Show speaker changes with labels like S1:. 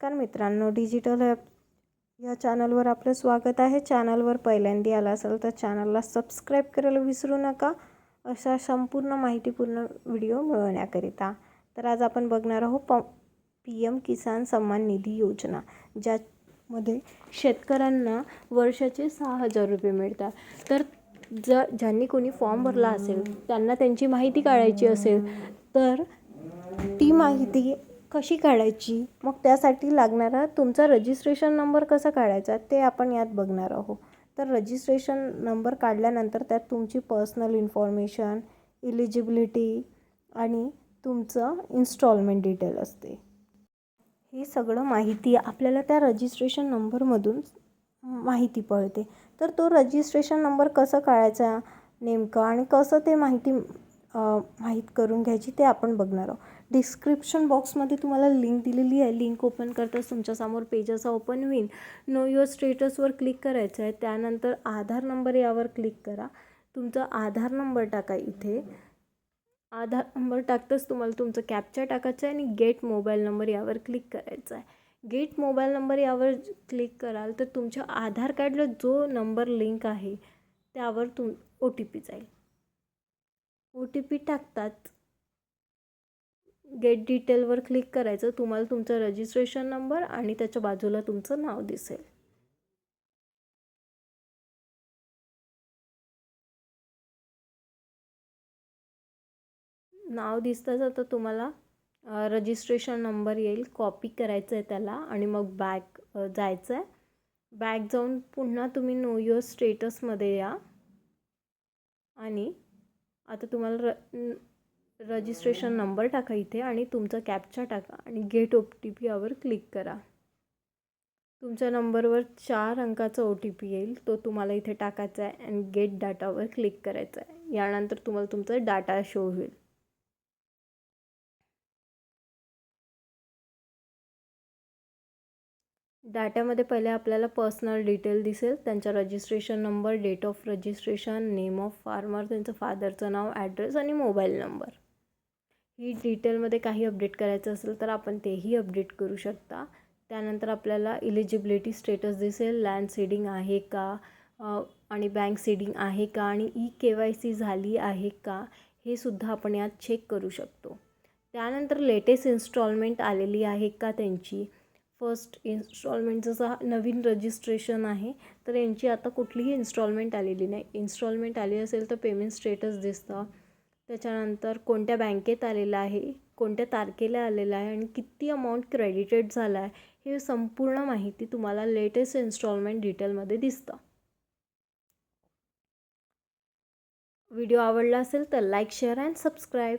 S1: नमस्कार मित्रांनो digital app या चॅनलवर आपलं स्वागत आहे. चॅनलवर पहिल्यांदा आला असेल तर चॅनलला सबस्क्राईब करायला विसरू नका. अशा संपूर्ण माहितीपूर्ण व्हिडिओ मिळवण्याकरिता. तर आज आपण बघणार आहोत प पी एम किसान सन्मान निधी योजना ज्यामध्ये शेतकऱ्यांना वर्षाचे सहा हजार रुपये मिळतात. तर ज ज्यांनी कोणी फॉर्म भरला असेल त्यांना त्यांची माहिती काढायची असेल तर ती माहिती कशी काढायची? मग त्यासाठी लागणारा तुमचा रजिस्ट्रेशन नंबर कसा काढायचा ते आपण यात बघणार आहोत. तर रजिस्ट्रेशन नंबर काढल्यानंतर त्यात तुमची पर्सनल इन्फॉर्मेशन इलिजिबिलिटी आणि तुमचं इन्स्टॉलमेंट डिटेल असते. हे सगळं माहिती आपल्याला त्या रजिस्ट्रेशन नंबरमधून माहिती पळते. तर तो रजिस्ट्रेशन नंबर कसं काढायचा नेमकं आणि कसं ते माहिती माहीत करून घ्यायची ते आपण बघणार आहोत. डिस्क्रिप्शन बॉक्समध्ये तुम्हाला लिंक दिलेली आहे. लिंक ओपन करताच तुमच्यासमोर पेज असा ओपन होईल. नो युअर स्टेटसवर क्लिक करायचं आहे. त्यानंतर आधार नंबर यावर क्लिक करा. तुमचा आधार नंबर टाका इथे. आधार नंबर टाकताच तुम्हाला तुमचं कॅप्चर टाकायचं आहे आणि गेट मोबाईल नंबर यावर क्लिक करायचा आहे. गेट मोबाईल नंबर यावर क्लिक कराल तर तुमच्या आधार कार्डला जो नंबर लिंक आहे त्यावर तुम ओ टी पी जाईल. ओ टी पी टाकतात. गेट डिटेलवर क्लिक करायचं तुम्हाला तुमचा रजिस्ट्रेशन नंबर आणि त्याच्या बाजूला तुमचं नाव दिसेल. नाव दिसताच आता तुम्हाला रजिस्ट्रेशन नंबर येईल. कॉपी करायचं आहे त्याला आणि मग बॅक जायचं आहे बॅक जाऊन पुन्हा तुम्ही नो युअर स्टेटसमध्ये या. आणि आता तुम्हाला र रजिस्ट्रेशन नंबर टाका इथे आणि तुमचा कॅपचा टाका आणि गेट ओ टी पी यावर क्लिक करा. तुमच्या नंबरवर चार अंकाचा ओ टी पी येईल. तो तुम्हाला इथे टाकायचा आहे आणि गेट डाटावर क्लिक करायचा आहे. यानंतर तुम्हाला तुमचा डाटा शो होईल. डाट्यामध्ये पहिले आपल्याला पर्सनल डिटेल दिसेल. त्यांचा registration number date of registration name of farmer त्यांचं फादरचं नाव ॲड्रेस आणि मोबाईल नंबर ही डिटेलमध्ये काही अपडेट करायचं असेल तर आपण तेही अपडेट करू शकता. त्यानंतर आपल्याला इलिजिबिलिटी स्टेटस दिसेल लँड सीडिंग आहे का आणि बँक सीडिंग आहे का आणि ई के वाय सी झाली आहे का हे सुद्धा आपण यात चेक करू शकतो. त्यानंतर लेटेस्ट इन्स्टॉलमेंट आलेली आहे का त्यांची? फर्स्ट इन्स्टॉलमेंट जसं नवीन रजिस्ट्रेशन आहे तर यांची आता कुठलीही इन्स्टॉलमेंट आलेली नाही. इन्स्टॉलमेंट आली असेल तर पेमेंट स्टेटस दिसतं. त्याच्यानंतर कोणत्या बँकेत आलेलं आहे कोणत्या तारखेला आलेलं आहे आणि किती अमाऊंट क्रेडिटेड झालं आहे हे संपूर्ण माहिती तुम्हाला लेटेस्ट इन्स्टॉलमेंट डिटेलमध्ये दिसतं. व्हिडिओ आवडला असेल तर लाईक शेअर अँड सबस्क्राईब